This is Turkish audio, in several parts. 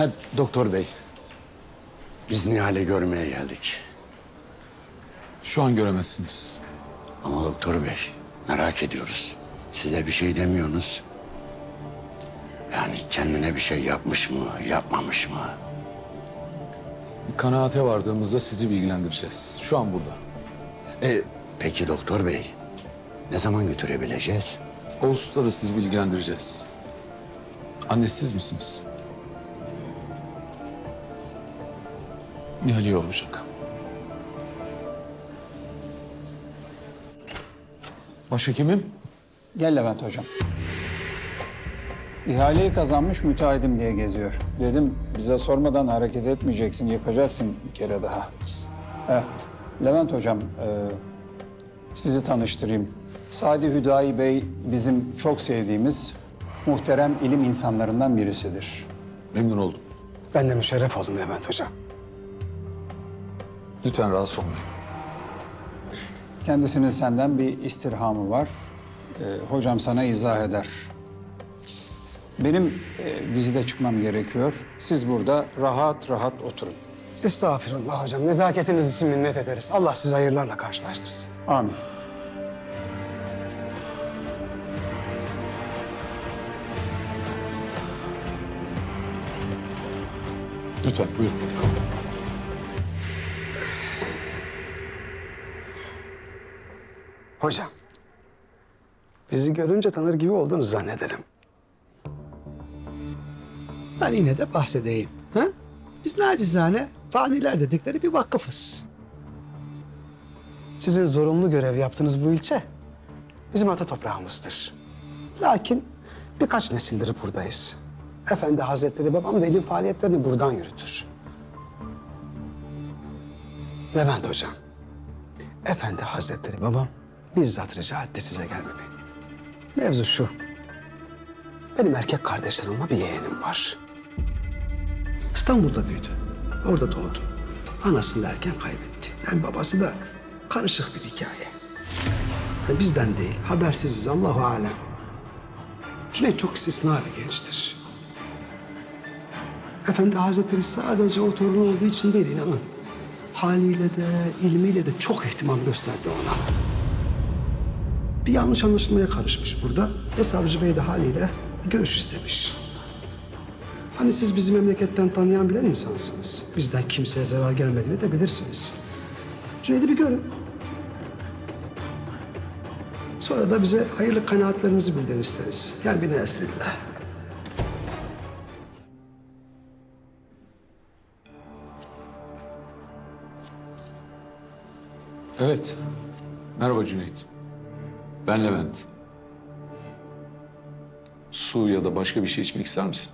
Ha, doktor bey. Biz Nihal'i görmeye geldik. Şu an göremezsiniz. Ama doktor bey merak ediyoruz. Size bir şey demiyorsunuz. Yani kendine bir şey yapmış mı, yapmamış mı? Kanaate vardığımızda sizi bilgilendireceğiz. Şu an burada. E, peki doktor bey, ne zaman götürebileceğiz? Ağustos'ta da sizi bilgilendireceğiz. Annesiz misiniz? Nihal iyi olacak. Başhekimim, Gel Levent hocam. İhaleyi kazanmış müteahhidim diye geziyor. Dedim bize sormadan hareket etmeyeceksin, yıkacaksın bir kere daha. Evet. Levent hocam, e, sizi tanıştırayım. Sadi Hüdayi Bey bizim çok sevdiğimiz muhterem ilim insanlarından birisidir. memnun oldum. Ben de müşerref oldum Levent Hocam. Lütfen rahatsız olmayın. Kendisinin senden bir istirhamı var. E, hocam sana izah eder. Benim e, vizite çıkmam gerekiyor. Siz burada rahat rahat oturun. Estağfirullah hocam. Nezaketiniz için minnet ederiz. Allah sizi hayırlarla karşılaştırsın. Amin. Lütfen buyurun. Hocam. Bizi görünce tanır gibi olduğunu zannederim. Ben yine de bahsedeyim. Ha? Biz nacizane faniler dedikleri bir vakıfız. Sizin zorunlu görev yaptığınız bu ilçe bizim ata toprağımızdır. Lakin birkaç nesildir buradayız. Efendi Hazretleri babam da ilim faaliyetlerini buradan yürütür. Levent Hocam, Efendi Hazretleri babam bizzat rica etti size gelmemi. Mevzu şu. Benim erkek kardeşlerim olma bir yeğenim var. İstanbul'da büyüdü. Orada doğdu. Anasını da erken kaybetti. Yani babası da karışık bir hikaye. Yani bizden değil, habersiziz Allahu alem. Cüneyt çok istisna bir gençtir. Efendi Hazretleri sadece o torunu olduğu için değil inanın. Haliyle de, ilmiyle de çok ihtimam gösterdi ona. Bir yanlış anlaşılmaya karışmış burada. Ve Savcı Bey de haliyle bir görüş istemiş. Hani siz bizi memleketten tanıyan bilen insansınız. Bizden kimseye zarar gelmediğini de bilirsiniz. Cüneyt'i bir görün. Sonra da bize hayırlı kanaatlerinizi bildirin isteriz. Gel beni esrillah. Evet. Merhaba Cüneyt. Ben Levent. Su ya da başka bir şey içmek ister misin?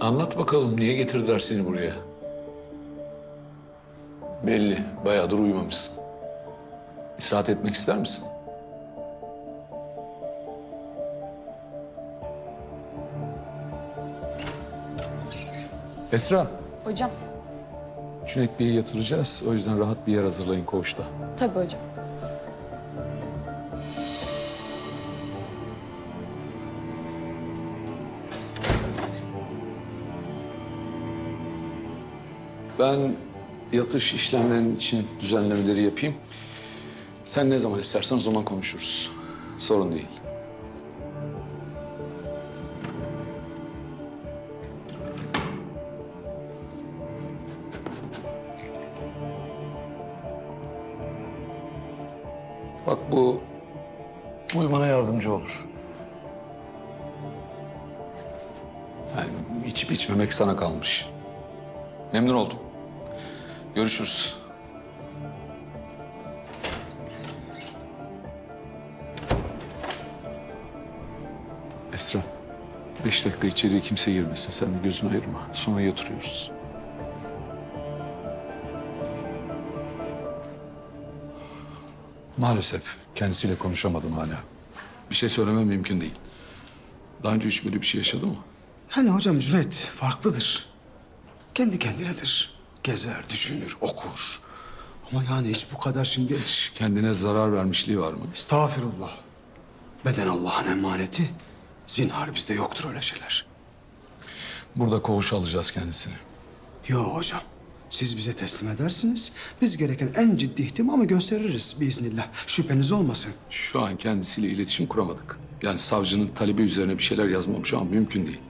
Anlat bakalım niye getirdiler seni buraya? Bayağıdır uyumamışsın. İstirahat etmek ister misin? Esra, Hocam. Cüneyt Bey'i yatıracağız. O yüzden rahat bir yer hazırlayın koğuşta. Tabii hocam. Ben yatış işlemlerinin için düzenlemeleri yapayım. Sen ne zaman istersen o zaman konuşuruz. Sorun değil. Bak bu uyumana yardımcı olur. Yani içip içmemek sana kalmış. Memnun oldum. Görüşürüz. Esra, beş dakika içeriye kimse girmesin. Sen de gözünü ayırma. Sonra yatırıyoruz. Maalesef kendisiyle konuşamadım hala. Bir şey söylemem mümkün değil. Daha önce hiç böyle bir şey yaşadı mı? Hani hocam Cüneyt farklıdır. Kendi kendinedir. Gezer, düşünür, okur. Ama yani hiç bu kadar şimdi... Kendine zarar vermişliği var mı? Estağfirullah. Beden Allah'ın emaneti. Zinhar bizde yoktur öyle şeyler. Burada koğuş alacağız kendisini. Yok hocam. Siz bize teslim edersiniz. Biz gereken en ciddi ihtimamı gösteririz biiznillah. Şüpheniz olmasın. Şu an kendisiyle iletişim kuramadık. Yani savcının talebi üzerine bir şeyler yazmam şu an mümkün değil.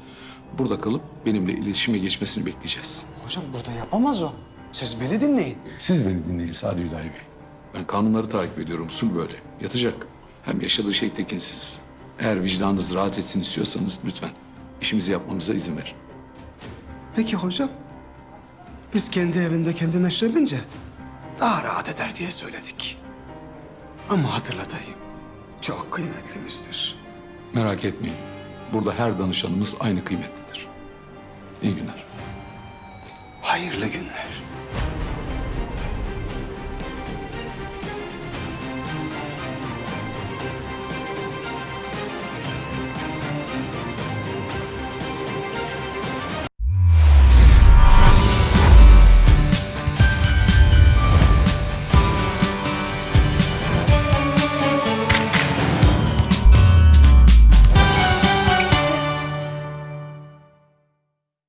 Burada kalıp benimle iletişime geçmesini bekleyeceğiz. Hocam burada yapamaz o. Siz beni dinleyin. Siz beni dinleyin Sadi Hüdayi Bey. Ben kanunları takip ediyorum. Usul böyle. Yatacak. Hem yaşadığı şey tekinsiz. Eğer vicdanınız rahat etsin istiyorsanız lütfen işimizi yapmamıza izin verin. Peki hocam. Biz kendi evinde kendi meşrebince daha rahat eder diye söyledik. Ama hatırlatayım. Çok kıymetlimizdir. Merak etmeyin. Burada her danışanımız aynı kıymetlidir. İyi günler. Hayırlı günler.